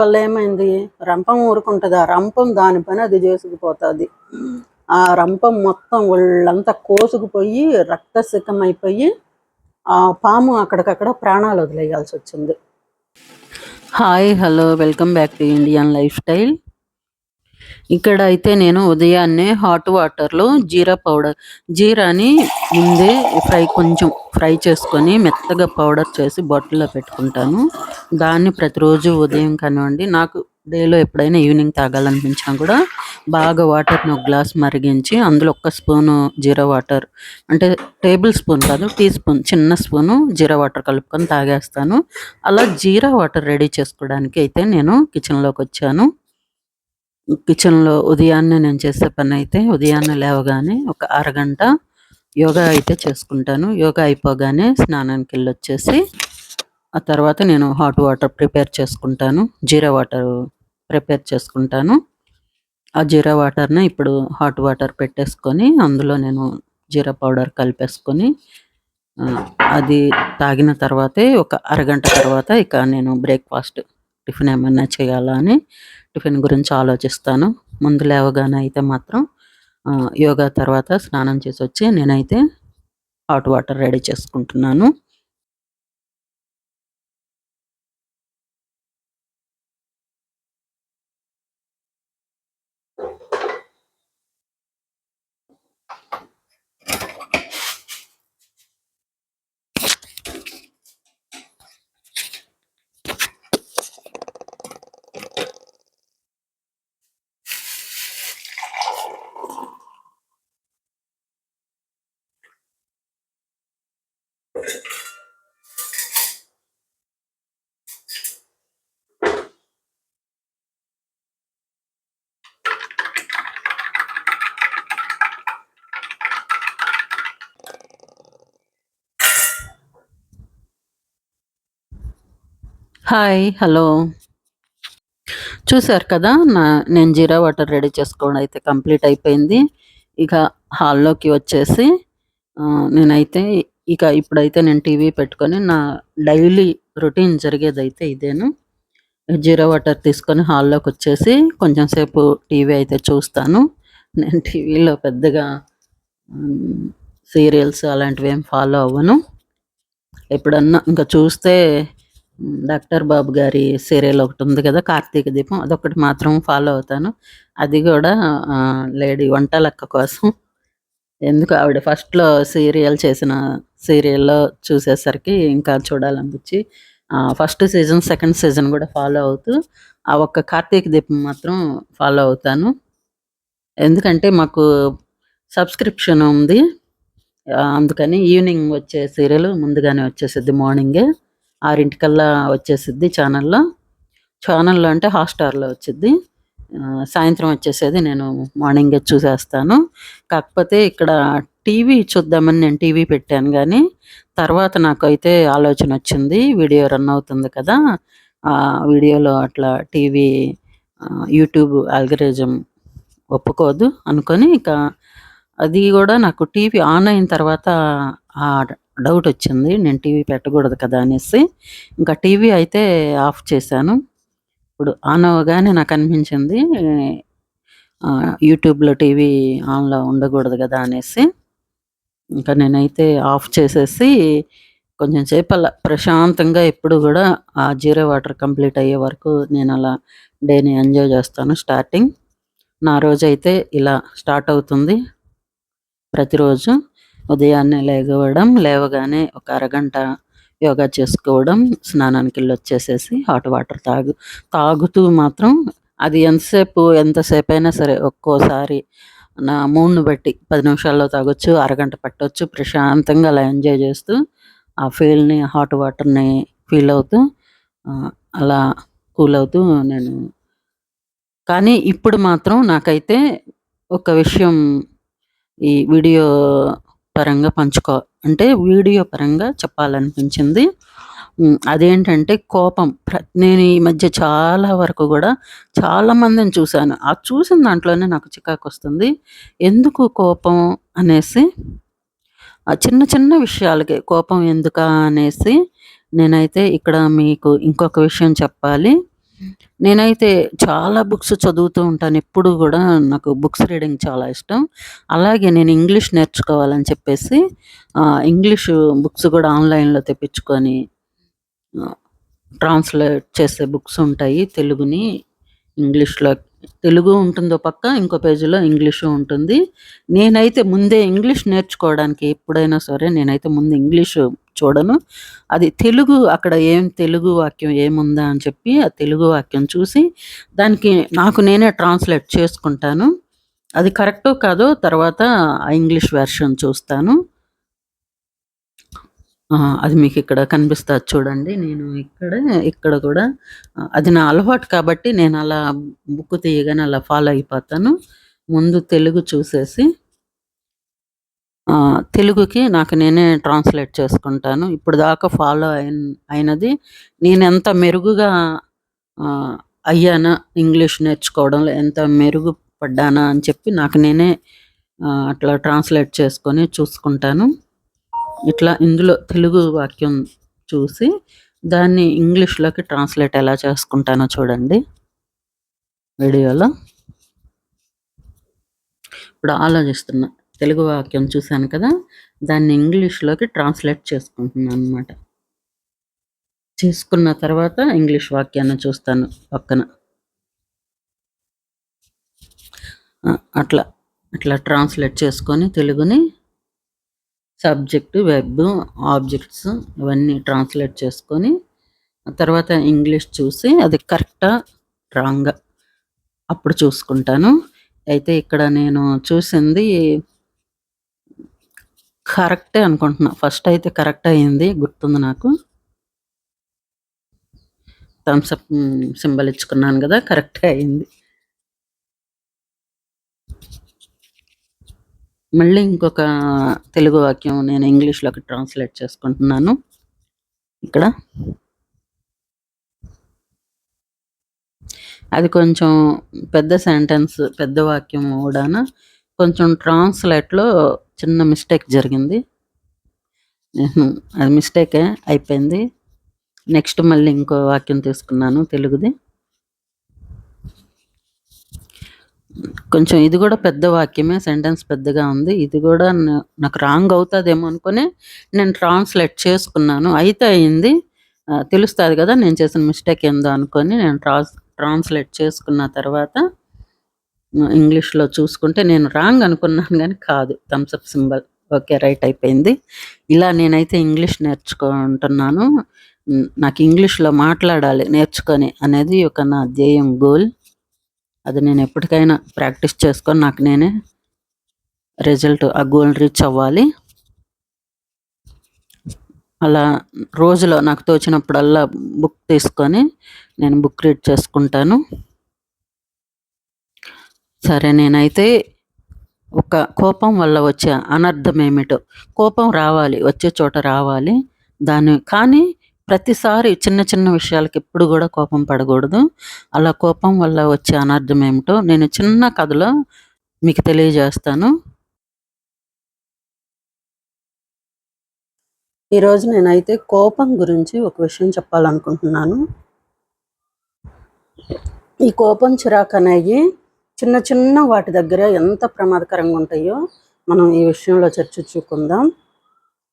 వల్ల ఏమైంది? రంపం ఊరుకుంటుంది. ఆ రంపం దాని పని అది చేసుకుపోతుంది. ఆ రంపం మొత్తం ఒళ్ళంతా కోసుకుపోయి రక్తసికమైపోయి అయిపోయి ఆ పాము అక్కడికక్కడ ప్రాణాలు వదిలేయాల్సి వచ్చింది hi hello welcome back to Indian lifestyle. ఇక్కడ అయితే నేను ఉదయాన్నే హాట్ వాటర్లో జీరా పౌడర్ జీరాని ముందే ఫ్రై కొంచెం ఫ్రై చేసుకొని మెత్తగా పౌడర్ చేసి బాటిల్లో పెట్టుకుంటాను. దాన్ని ప్రతిరోజు ఉదయం కానివ్వండి నాకు డేలో ఎప్పుడైనా ఈవినింగ్ తాగాలనిపించినా కూడా బాగా వాటర్ని ఒక గ్లాస్ మరిగించి అందులో ఒక్క స్పూను జీరా వాటర్ అంటే టేబుల్ స్పూన్ కాదు టీ స్పూన్ చిన్న స్పూను జీరా వాటర్ కలుపుకొని తాగేస్తాను. అలా జీరా వాటర్ రెడీ చేసుకోవడానికి అయితే నేను కిచెన్లోకి వచ్చాను. కిచెన్లో ఉదయాన్నే నేను చేసే పని అయితే ఉదయాన్నే లేవగానే ఒక అరగంట యోగా అయితే చేసుకుంటాను. యోగా అయిపోగానే స్నానానికి వెళ్ళి వచ్చేసి ఆ తర్వాత నేను హాట్ వాటర్ ప్రిపేర్ చేసుకుంటాను. జీరా వాటర్ ప్రిపేర్ చేసుకుంటాను. ఆ జీరా వాటర్ని ఇప్పుడు హాట్ వాటర్ పెట్టేసుకొని అందులో నేను జీరా పౌడర్ కలిపేసుకొని అది తాగిన తర్వాతే ఒక అరగంట తర్వాత ఇక నేను బ్రేక్ఫాస్ట్ టిఫిన్ ఏమైనా చేయాలా అని టిఫిన్ గురించి ఆలోచిస్తాను. ముందు లేవగానే అయితే మాత్రం యోగా తర్వాత స్నానం చేసి వచ్చి నేనైతే హాట్ వాటర్ రెడీ చేసుకుంటున్నాను. Hi hello. చూసారు కదా నా నేను జీరా వాటర్ రెడీ చేసుకోవడం అయితే కంప్లీట్ అయిపోయింది. ఇక హాల్లోకి వచ్చేసి నేనైతే ఇక ఇప్పుడైతే నేను టీవీ పెట్టుకొని నా డైలీ రొటీన్ జరిగేదైతే ఇదేను. జీరా వాటర్ తీసుకొని హాల్లోకి వచ్చేసి కొంచెం సేపు టీవీ అయితే చూస్తాను. నేను టీవీలో పెద్దగా సీరియల్స్ అలాంటివి ఏం ఫాలో అవ్వను. ఎప్పుడన్నా ఇంకా చూస్తే డాక్టర్ బాబు గారి సీరియల్ ఒకటి ఉంది కదా కార్తీక దీపం అదొకటి మాత్రం ఫాలో అవుతాను. అది కూడా లేడీ వంటలక్క కోసం. ఎందుకు ఆవిడ ఫస్ట్లో సీరియల్ చేసిన సీరియల్లో చూసేసరికి ఇంకా చూడాలనిపించి ఫస్ట్ సీజన్ సెకండ్ సీజన్ కూడా ఫాలో అవుతూ ఆ ఒక్క కార్తీక దీపం మాత్రం ఫాలో అవుతాను. ఎందుకంటే మాకు సబ్స్క్రిప్షన్ ఉంది. అందుకని ఈవినింగ్ వచ్చే సీరియల్ ముందుగానే వచ్చేసిద్ది మార్నింగే. ఆరింటికల్లా వచ్చేసిద్ది ఛానల్లో. ఛానల్లో అంటే హాట్స్టార్లో వచ్చిద్ది. సాయంత్రం వచ్చేసేది నేను మార్నింగే చూసేస్తాను. కాకపోతే ఇక్కడ టీవీ చూద్దామని నేను టీవీ పెట్టాను కానీ తర్వాత నాకైతే ఆలోచన వచ్చింది వీడియో రన్ అవుతుంది కదా ఆ వీడియోలో అట్లా టీవీ యూట్యూబ్ ఆల్గరిజం ఒప్పుకోదు అనుకొని ఇక అది కూడా నాకు టీవీ ఆన్ అయిన తర్వాత ఆ డౌట్ వచ్చింది. నేను టీవీ పెట్టకూడదు కదా అనేసి ఇంకా టీవీ అయితే ఆఫ్ చేశాను. ఇప్పుడు ఆన్ అవ్వగానే నాకు అనిపించింది యూట్యూబ్లో టీవీ ఆన్లో ఉండకూడదు కదా అనేసి ఇంకా నేనైతే ఆఫ్ చేసేసి కొంచెం సేపు అలా ప్రశాంతంగా ఎప్పుడు కూడా ఆ జీరో వాటర్ కంప్లీట్ అయ్యే వరకు నేను అలా డేని ఎంజాయ్ చేస్తాను స్టార్టింగ్. నా రోజు అయితే ఇలా స్టార్ట్ అవుతుంది ప్రతిరోజు. ఉదయాన్నే లేగవడం లేవగానే ఒక అరగంట యోగా చేసుకోవడం స్నానానికి వెళ్ళి వచ్చేసేసి హాట్ వాటర్ తాగు తాగుతూ మాత్రం అది ఎంతసేపు ఎంతసేపు అయినా సరే ఒక్కోసారి నా మూడ్ని బట్టి పది నిమిషాల్లో తాగొచ్చు అరగంట పట్టొచ్చు ప్రశాంతంగా అలా ఎంజాయ్ చేస్తూ ఆ ఫీల్ని హాట్ వాటర్ని ఫీల్ అవుతూ అలా కూల్ అవుతూ నేను కానీ ఇప్పుడు మాత్రం నాకైతే ఒక విషయం ఈ వీడియో పరంగా పంచుకో అంటే వీడియో పరంగా చెప్పాలనిపించింది. అదేంటంటే కోపం. నేను ఈ మధ్య చాలా వరకు కూడా చాలా మందిని చూశాను. ఆ చూసిన దాంట్లోనే నాకు చికాకు వస్తుంది. ఎందుకు కోపం అనేసి? ఆ చిన్న చిన్న విషయాలకే కోపం ఎందుక అనేసి నేనైతే ఇక్కడ మీకు ఇంకొక విషయం చెప్పాలి. నేనైతే చాలా బుక్స్ చదువుతూ ఉంటాను. ఎప్పుడు కూడా నాకు బుక్స్ రీడింగ్ చాలా ఇష్టం. అలాగే నేను ఇంగ్లీష్ నేర్చుకోవాలని చెప్పేసి ఇంగ్లీష్ ఇంగ్లీషు బుక్స్ కూడా ఆన్‌లైన్‌లో తెప్పించుకొని ట్రాన్స్‌లేట్ చేసే బుక్స్ ఉంటాయి. తెలుగుని ఇంగ్లీష్‌లో తెలుగు ఉంటుందో పక్క, ఇంకో పేజీలో ఇంగ్లీషు ఉంటుంది. నేనైతే ముందే ఇంగ్లీష్ నేర్చుకోవడానికి ఎప్పుడైనా సరే నేనైతే ముందు ఇంగ్లీషు చూడను. అది తెలుగు అక్కడ ఏం తెలుగు వాక్యం ఏముందా అని చెప్పి ఆ తెలుగు వాక్యం చూసి దానికి నాకు నేనే ట్రాన్స్‌లేట్ చేసుకుంటాను. అది కరెక్టో కాదో తర్వాత ఆ ఇంగ్లీష్ వెర్షన్ చూస్తాను. అది మీకు ఇక్కడ కనిపిస్తుంది చూడండి. నేను ఇక్కడ, ఇక్కడ కూడా అది నా అలవాటు కాబట్టి నేను అలా బుక్ తీయగానే అలా ఫాలో అయిపోతాను. ముందు తెలుగు చూసేసి తెలుగుకి నాకు నేనే ట్రాన్స్‌లేట్ చేసుకుంటాను. ఇప్పుడు దాకా ఫాలో అయిన అయినది నేను ఎంత మెరుగుగా అయ్యానా ఇంగ్లీష్ నేర్చుకోవడంలో ఎంత మెరుగుపడ్డానా అని చెప్పి నాకు నేనే అట్లా ట్రాన్స్‌లేట్ చేసుకొని చూసుకుంటాను. ఇట్లా ఇందులో తెలుగు వాక్యం చూసి దాన్ని ఇంగ్లీష్‌లోకి ట్రాన్స్‌లేట్ ఎలా చేసుకుంటానో చూడండి. వీడియోలో. ఇప్పుడు ఆలోచిస్తున్నా. తెలుగు వాక్యం చూసాను కదా! దాన్ని ఇంగ్లీష్‌లోకి ట్రాన్స్‌లేట్ చేసుకుంటున్నాను అనమాట చేసుకున్న తర్వాత ఇంగ్లీష్ వాక్యాన్ని చూస్తాను పక్కన. అట్లా, అట్లా ట్రాన్స్‌లేట్ చేసుకొని తెలుగుని సబ్జెక్ట్, వెబ్ ఆబ్జెక్ట్స్ ఇవన్నీ ట్రాన్స్‌లేట్ చేసుకొని, తర్వాత ఇంగ్లీష్ చూసి అది కరెక్టా? రాంగా? అప్పుడు చూసుకుంటాను. అయితే ఇక్కడ నేను చూసింది కరెక్టే అనుకుంటున్నా. ఫస్ట్ అయితే కరెక్ట్ అయింది. గుర్తుంది నాకు. థమ్స్అప్ సింబల్ ఇచ్చుకున్నాను కదా కరెక్టే అయింది. మళ్ళీ ఇంకొక తెలుగు వాక్యం నేను ఇంగ్లీష్‌లోకి ట్రాన్స్‌లేట్ చేసుకుంటున్నాను. ఇక్కడ. అది కొంచెం పెద్ద సెంటెన్స్, పెద్ద వాక్యం కూడాన కొంచెం ట్రాన్స్‌లేట్‌లో చిన్న మిస్టేక్ జరిగింది. అది మిస్టేకే అయిపోయింది. నెక్స్ట్ మళ్ళీ ఇంకో వాక్యం తీసుకున్నాను తెలుగుది. కొంచెం ఇది కూడా పెద్ద వాక్యమే. సెంటెన్స్ పెద్దగా ఉంది. ఇది కూడా నాకు రాంగ్ అవుతుందేమో అనుకుని నేను ట్రాన్స్‌లేట్ చేసుకున్నాను. అయితే అయింది. తెలుస్తుంది కదా నేను చేసిన మిస్టేక్ ఏందో అనుకొని నేను ట్రాన్స్ ట్రాన్స్‌లేట్ చేసుకున్న తర్వాత ఇంగ్లీష్‌లో చూసుకుంటే నేను రాంగ్ అనుకున్నాను కానీ కాదు. Thumbs up symbol. Okay. Right అయిపోయింది. ఇలా నేనైతే ఇంగ్లీష్ నేర్చుకుంటున్నాను. నాకు ఇంగ్లీష్‌లో మాట్లాడాలి నేర్చుకొని అనేది ఒక నా ధ్యేయం గోల్. అది నేను ఎప్పటికైనా ప్రాక్టీస్ చేసుకొని నాకు నేనే రిజల్ట్ ఆ గోల్ రీచ్ అవ్వాలి. అలా రోజులో నాకు తోచినప్పుడల్లా బుక్ తీసుకొని నేను బుక్ రీడ్ చేసుకుంటాను. సరే నేనైతే ఒక కోపం వల్ల వచ్చే అనర్థం ఏమిటో కోపం రావాలి. వచ్చే చోట రావాలి. దాన్ని కానీ ప్రతిసారి చిన్న చిన్న విషయాలకి ఎప్పుడు కూడా కోపం పడకూడదు అలా కోపం వల్ల వచ్చే అనర్థం ఏమిటో నేను చిన్న కథలో మీకు తెలియజేస్తాను. ఈరోజు నేనైతే కోపం గురించి ఒక విషయం చెప్పాలనుకుంటున్నాను. ఈ కోపం, చిరాకనేయి చిన్న చిన్న వాటి దగ్గర ఎంత ప్రమాదకరంగా ఉంటాయో మనం ఈ విషయంలో చర్చించుకుందాం.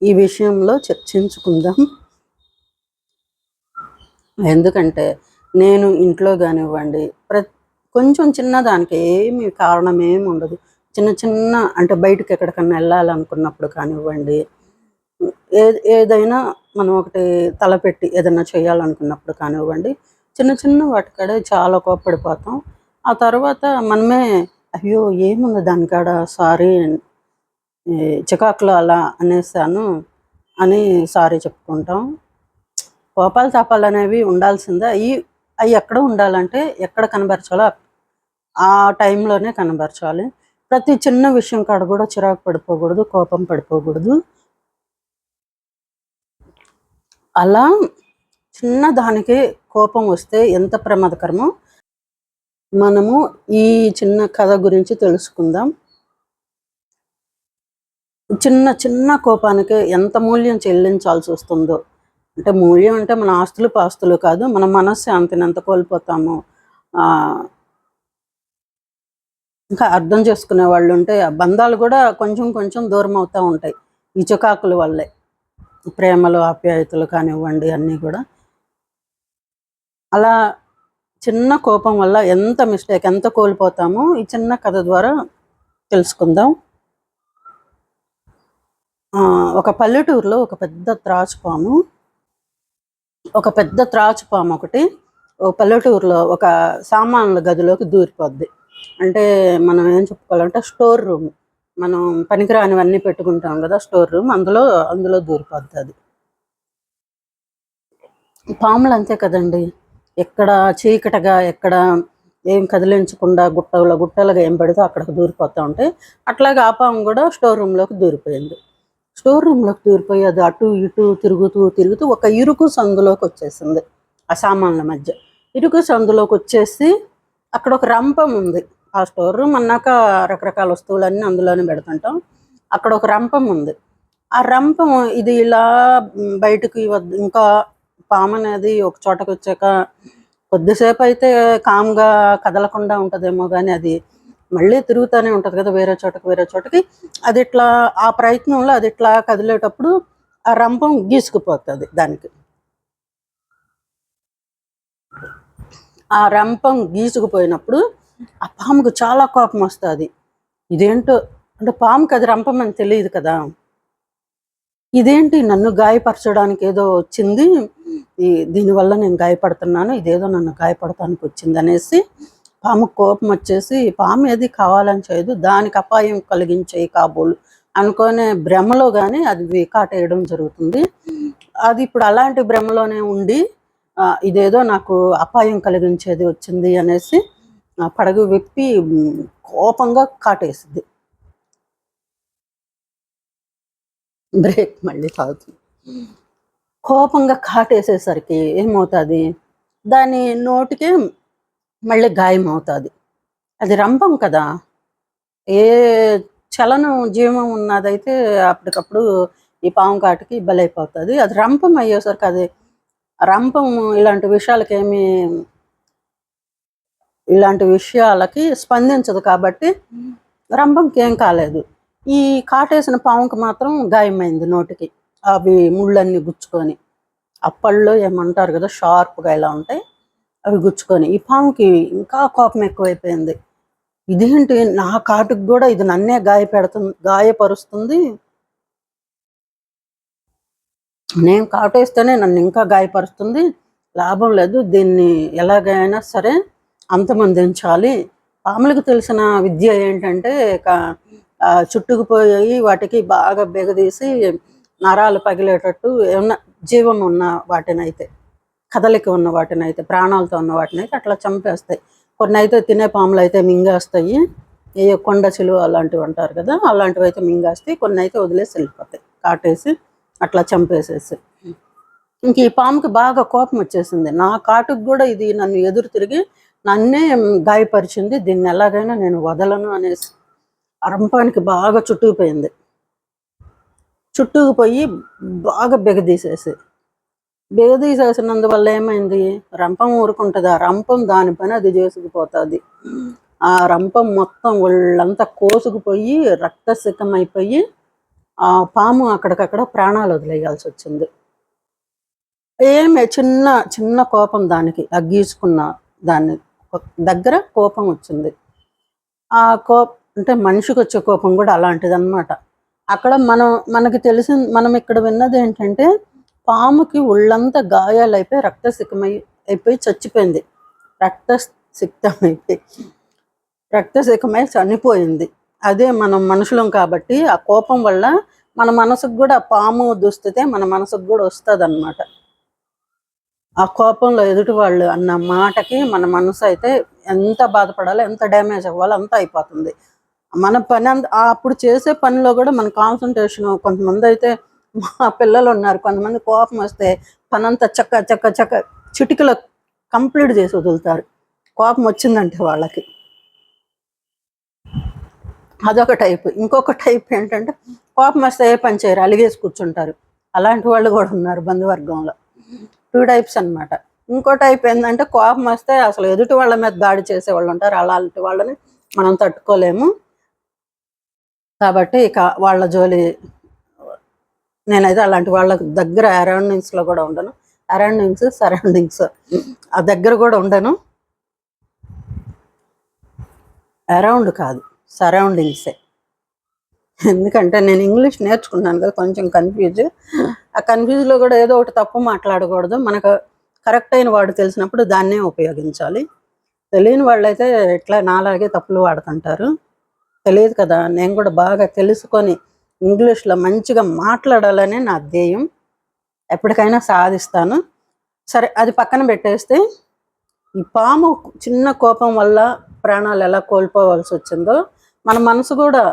ఈ విషయంలో చర్చించుకుందాం. ఎందుకంటే నేను ఇంట్లో కానివ్వండి ప్ర కొంచెం చిన్నదానికి ఏమి కారణం ఏమి ఉండదు. చిన్న చిన్న అంటే బయటకు ఎక్కడికన్నా వెళ్ళాలనుకున్నప్పుడు కానివ్వండి, ఏ ఏదైనా మనం ఒకటి తలపెట్టి ఏదైనా చేయాలనుకున్నప్పుడు కానివ్వండి, చిన్న చిన్న వాటికాడే చాలా కోప్పడిపోతాం. ఆ తర్వాత మనమే అయ్యో! ఏముంది దానికాడ సారీ చికాకులో అలా అనేసాను అని సారీ చెప్పుకుంటాం. కోపాలు తాపాలనేవి ఉండాల్సిందే. అవి అవి ఎక్కడ ఉండాలంటే ఎక్కడ కనబరచాలో ఆ టైంలోనే కనబరచాలి. ప్రతి చిన్న విషయం కాడ కూడా చిరాకు పడిపోకూడదు. కోపం పడిపోకూడదు. అలా చిన్న దానికి కోపం వస్తే ఎంత ప్రమాదకరమో మనము ఈ చిన్న కథ గురించి తెలుసుకుందాం. చిన్న చిన్న కోపానికి ఎంత మూల్యం చెల్లించాల్సొస్తుందో అంటే మూల్యం అంటే మన ఆస్తులు పాస్తులు కాదు మన మనశ్శాంతిని ఎంత కోల్పోతాము. ఇంకా అర్థం చేసుకునే వాళ్ళు ఉంటే బంధాలు కూడా కొంచెం కొంచెం దూరం అవుతూ ఉంటాయి ఈ చుకాకుల వల్లే. ప్రేమలు ఆప్యాయతలు కానివ్వండి అన్నీ కూడా. అలా చిన్న కోపం వల్ల ఎంత మిస్టేక్ ఎంత కోల్పోతామో ఈ చిన్న కథ ద్వారా తెలుసుకుందాం. ఒక పల్లెటూరులో ఒక పెద్ద త్రాచుపాము ఒక పెద్ద త్రాచుపాము ఒకటి ఓ పల్లెటూరులో ఒక సామాన్ల గదిలోకి దూరిపోద్ది. అంటే మనం ఏం చెప్పుకోవాలంటే స్టోర్ రూమ్. మనం పనికిరానివన్నీ పెట్టుకుంటాం కదా స్టోర్ రూమ్ అందులో అందులో దూరిపోద్ది అది. పాములు అంతే కదండి. ఎక్కడ చీకటగా ఎక్కడ ఏం కదిలించకుండా గుట్టల గుట్టలుగా ఏం పడితే అక్కడికి దూరిపోతూ ఉంటాయి అట్లాగే ఆ పాము కూడా స్టోర్ రూమ్లోకి దూరిపోయింది. స్టోర్ రూమ్లోకి దూరిపోయి అది అటు ఇటు తిరుగుతూ తిరుగుతూ ఒక ఇరుకు సందులోకి వచ్చేసింది ఆ సామాన్ల మధ్య. ఇరుకు సందులోకి వచ్చేసి అక్కడ ఒక రంపం ఉంది. ఆ స్టోర్ రూమ్ అన్నాక రకరకాల వస్తువులన్నీ అందులోనే పెడుతుంటాం. అక్కడ ఒక రంపం ఉంది. ఆ రంపం ఇది ఇలా బయటకు ఇంకా పాము అనేది ఒక చోటకు వచ్చాక కొద్దిసేపు అయితే కామ్గా కదలకుండా ఉంటుందేమో కానీ అది మళ్ళీ తిరుగుతూనే ఉంటుంది కదా వేరే చోటకి వేరే చోటకి. అది ఇట్లా ఆ ప్రయత్నంలో అది ఇట్లా కదిలేటప్పుడు ఆ రంపం గీసుకుపోతుంది దానికి. ఆ రంపం గీసుకుపోయినప్పుడు ఆ పాముకు చాలా కోపం వస్తుంది. ఇదేంటో అంటే పాముకి అది రంపం అని తెలియదు కదా. ఇదేంటి నన్ను గాయపరచడానికి ఏదో వచ్చింది? ఈ దీనివల్ల నేను గాయపడుతున్నాను ఇదేదో నన్ను గాయపడటానికి వచ్చింది అనేసి పాము కోపం వచ్చేసి పాము ఏది కావాలని చేయదు దానికి అపాయం కలిగించే కాబోలు అనుకునే భ్రమలో కానీ అది కాటేయడం జరుగుతుంది. అది ఇప్పుడు అలాంటి భ్రమలోనే ఉండి ఇదేదో నాకు అపాయం కలిగించేది వచ్చింది అనేసి పడగ విప్పి కోపంగా కాటేసింది. బ్రేక్ మళ్ళీ తాగుతుంది. కోపంగా కాటేసేసరికి ఏమవుతుంది? దాని నోటికి మళ్ళీ గాయం అవుతుంది అది రంపం కదా. ఏ చలనం జీవం ఉన్నదైతే అప్పటికప్పుడు ఈ పాము కాటికి బలైపోతుంది. అది రంపం అయ్యేసరికి అది రంపం ఇలాంటి విషయాలకి ఏమి ఇలాంటి విషయాలకి స్పందించదు కాబట్టి రంపంకి ఏం కాలేదు. ఈ కాటేసిన పాముకి మాత్రం గాయమైంది నోటికి. అవి ముళ్ళన్నీ గుచ్చుకొని. అప్పళ్ళు ఏమంటారు కదా షార్ప్గా ఇలా ఉంటాయి. అవి గుచ్చుకొని. ఈ పాముకి ఇంకా కోపం ఎక్కువైపోయింది. ఇదేంటి నా కాటుకు కూడా ఇది నన్నే గాయపెడుతుంది గాయపరుస్తుంది. నేను కాటేస్తేనే నన్ను ఇంకా గాయపరుస్తుంది. లాభం లేదు. దీన్ని ఎలాగైనా సరే అంతమందించాలి. పాములకు తెలిసిన విద్య ఏంటంటే చుట్టుకుపోయి వాటికి బాగా బెగదీసి నరాలు పగిలేటట్టు ఏమన్నా జీవం ఉన్న వాటినైతే. కదలిక ఉన్న వాటిని అయితే ప్రాణాలతో ఉన్న వాటినైతే అట్లా చంపేస్తాయి. కొన్ని అయితే తినే పాములు అయితే మింగేస్తాయి. ఏ కొండ చిలువ అలాంటివి అంటారు కదా అలాంటివి అయితే మింగేస్తాయి. కొన్ని అయితే వదిలేసి వెళ్ళిపోతాయి. కాటేసి అట్లా చంపేసేసి. ఇంక ఈ పాముకి బాగా కోపం వచ్చేసింది. నా కాటుకు కూడా ఇది నన్ను ఎదురు తిరిగి నన్నే గాయపరిచింది. దీన్ని ఎలాగైనా నేను వదలను అనేసి. అరంపానికి బాగా చుట్టుకుపోయింది. చుట్టుకుపోయి బాగా బిగదీసేసి. బిగదీసేసినందువల్ల ఏమైంది? రంపం ఊరుకుంటుంది. ఆ రంపం దాని పని అది చేసుకుపోతుంది. ఆ రంపం మొత్తం ఒళ్ళంతా కోసుకుపోయి రక్తసికమైపోయి ఆ పాము అక్కడికక్కడ ప్రాణాలు వదిలేయాల్సి వచ్చింది ఏమే చిన్న చిన్న కోపం దానికి అగ్గీసుకున్న దాన్ని. దగ్గర కోపం వచ్చింది. ఆ కోప అంటే మనిషికి వచ్చే కోపం కూడా అలాంటిది అనమాట అక్కడ మనం మనకి తెలిసిన మనం ఇక్కడ విన్నది ఏంటంటే పాముకి ఒళ్ళంతా గాయాలైపోయి రక్తసికమై అయిపోయి చచ్చిపోయింది. రక్తసిక్తమైపోయి. రక్తసికమై చనిపోయింది. అదే మనం మనుషులం కాబట్టి ఆ కోపం వల్ల మన మనసుకు కూడా పాము దుస్థితే మన మనసుకు కూడా వస్తుంది ఆ కోపంలో ఎదుటి వాళ్ళు అన్న మాటకి మన మనసు అయితే ఎంత బాధపడాలో ఎంత డ్యామేజ్ అవ్వాలో అంత అయిపోతుంది. మన పని అంత అప్పుడు చేసే పనిలో కూడా మన కాన్సన్ట్రేషన్ కొంతమంది అయితే మా పిల్లలు ఉన్నారు. కొంతమంది కోపం వస్తే పనంతా చక్క చక్క చక్క చిటికలో కంప్లీట్ చేసి వదులుతారు. కోపం వచ్చిందంటే వాళ్ళకి. అదొక టైప్. ఇంకొక టైప్ ఏంటంటే కోపం వస్తే ఏ పని చేయరు. అలిగేసి కూర్చుంటారు. అలాంటి వాళ్ళు కూడా ఉన్నారు బంధువర్గంలో. టూ టైప్స్ అన్నమాట. ఇంకో టైప్ ఏంటంటే కోపం వస్తే అసలు ఎదుటి వాళ్ళ మీద దాడి చేసే వాళ్ళు ఉంటారు. అలాంటి వాళ్ళని మనం తట్టుకోలేము. కాబట్టి ఇక వాళ్ళ జోలి నేనైతే అలాంటి వాళ్ళ దగ్గర అరౌండింగ్స్లో కూడా ఉండను. అరౌండింగ్స్ సరౌండింగ్స్ ఆ దగ్గర కూడా ఉండను. అరౌండ్ కాదు సరౌండింగ్సే ఎందుకంటే నేను ఇంగ్లీష్ నేర్చుకున్నాను కదా కొంచెం కన్ఫ్యూజ్ ఆ కన్ఫ్యూజ్లో కూడా ఏదో ఒకటి తప్పు మాట్లాడకూడదు. మనకు కరెక్ట్ అయిన వాడు తెలిసినప్పుడు దాన్నే ఉపయోగించాలి. తెలియని వాళ్ళైతే ఇట్లా నాలాగే తప్పులు వాడుతుంటారు. తెలియదు కదా నేను కూడా బాగా తెలుసుకొని ఇంగ్లీష్లో మంచిగా మాట్లాడాలనే నా ధ్యేయం. ఎప్పటికైనా సాధిస్తాను. సరే అది పక్కన పెట్టేస్తే ఈ పాము చిన్న కోపం వల్ల ప్రాణాలు ఎలా కోల్పోవాల్సి వచ్చిందో మన మనసు కూడా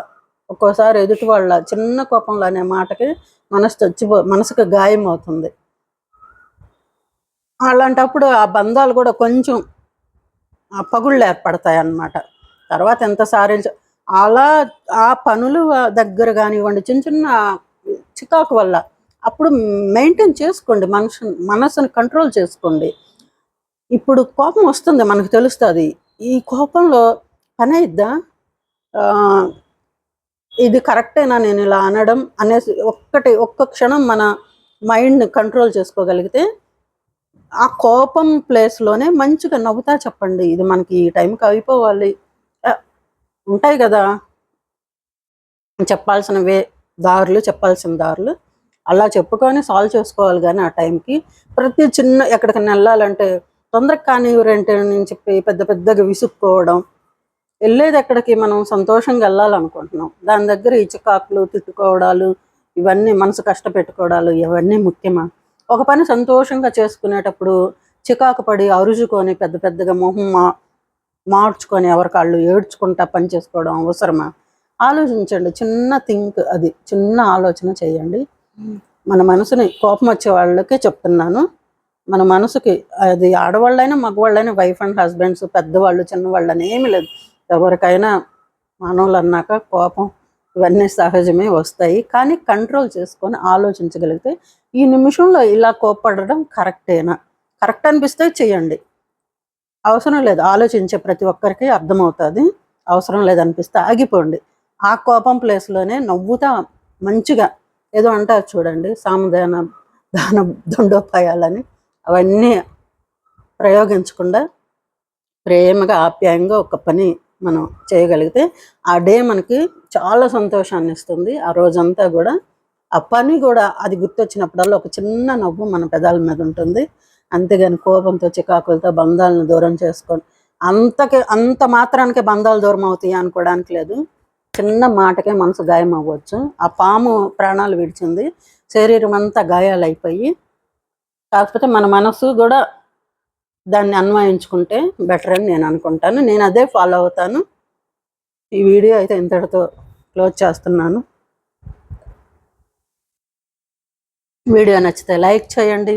ఒక్కోసారి ఎదుటి వాళ్ళ చిన్న కోపంలో అనే మాటకి మనసు చచ్చిపో మనసుకు గాయం అవుతుంది. అలాంటప్పుడు ఆ బంధాలు కూడా కొంచెం ఆ పగుళ్ళు ఏర్పడతాయి అన్నమాట తర్వాత ఎంత సాధించ అలా ఆ పనులు దగ్గర కానివ్వండి చిన్న చిన్న చికాకు వల్ల అప్పుడు మెయింటైన్ చేసుకోండి. మనసు మనసుని కంట్రోల్ చేసుకోండి. ఇప్పుడు కోపం వస్తుంది మనకు తెలుస్తుంది. ఈ కోపంలో పని అయిద్దా? ఇది కరెక్టేనా నేను ఇలా అనడం అనేసి ఒక్కటి ఒక్క క్షణం మన మైండ్ని కంట్రోల్ చేసుకోగలిగితే ఆ కోపం ప్లేస్లోనే మంచిగా నవ్వుతా చెప్పండి. ఇది మనకి ఈ టైంకి అయిపోవాలి. ఉంటాయి కదా. చెప్పాల్సిన వే దారులు చెప్పాల్సిన దారులు. అలా చెప్పుకొని సాల్వ్ చేసుకోవాలి కానీ ఆ టైంకి ప్రతి చిన్న ఎక్కడికైనా వెళ్ళాలంటే తొందరగా కానివ్వరంటే నేను చెప్పి పెద్ద పెద్దగా విసుక్కోవడం. వెళ్ళేది ఎక్కడికి? మనం సంతోషంగా వెళ్ళాలనుకుంటున్నాం. దాని దగ్గర ఇచ్చుకాకులు చికాకులు తిట్టుకోవడాలు ఇవన్నీ మనసు కష్టపెట్టుకోవడాలు ఇవన్నీ ముఖ్యమా? ఒక పని సంతోషంగా చేసుకునేటప్పుడు చికాకు పడి అరుచుకొని పెద్ద పెద్దగా మొహమ్మ మార్చుకొని ఎవరికాళ్ళు ఏడ్చుకుంటా పని చేసుకోవడం అవసరమా? ఆలోచించండి. చిన్న థింక్ అది. చిన్న ఆలోచన చేయండి. మన మనసుని కోపం వచ్చే వాళ్ళకే చెప్తున్నాను. మన మనసుకి అది ఆడవాళ్ళైనా మగవాళ్ళైనా వైఫ్ అండ్ హస్బెండ్స్ పెద్దవాళ్ళు చిన్నవాళ్ళు అని ఏమీ లేదు. ఎవరికైనా మానవులు అన్నాక కోపం ఇవన్నీ సహజమే వస్తాయి. కానీ కంట్రోల్ చేసుకొని ఆలోచించగలిగితే ఈ నిమిషంలో ఇలా కోపడడం కరెక్టేనా? కరెక్ట్ అనిపిస్తే చేయండి. అవసరం లేదు. ఆలోచించే ప్రతి ఒక్కరికి అర్థమవుతుంది. అవసరం లేదనిపిస్తే ఆగిపోండి. ఆ కోపం ప్లేస్లోనే నవ్వుతా మంచిగా ఏదో అంటారు చూడండి సామధాన దాన దండోపాయాలని. అవన్నీ ప్రయోగించకుండా ప్రేమగా ఆప్యాయంగా ఒక పని మనం చేయగలిగితే ఆ డే మనకి చాలా సంతోషాన్ని ఇస్తుంది. ఆ రోజంతా కూడా ఆ పని కూడా అది గుర్తొచ్చినప్పుడల్లా ఒక చిన్న నవ్వు మన పెదాల మీద ఉంటుంది. అంతేగాని కోపంతో చికాకులతో బంధాలను దూరం చేసుకొని అంతకి అంత మాత్రానికే బంధాలు దూరం అవుతాయి అనుకోవడానికి లేదు. చిన్న మాటకే మనసు గాయం అవ్వచ్చు. ఆ పాము ప్రాణాలు విడిచింది. శరీరం అంతా గాయాలు అయిపోయి కాకపోతే మన మనసు కూడా దాన్ని అన్వయించుకుంటే బెటర్ అని నేను అనుకుంటాను. నేను అదే ఫాలో అవుతాను. ఈ వీడియో అయితే ఇంతటితో క్లోజ్ చేస్తున్నాను. వీడియో నచ్చితే లైక్ చేయండి.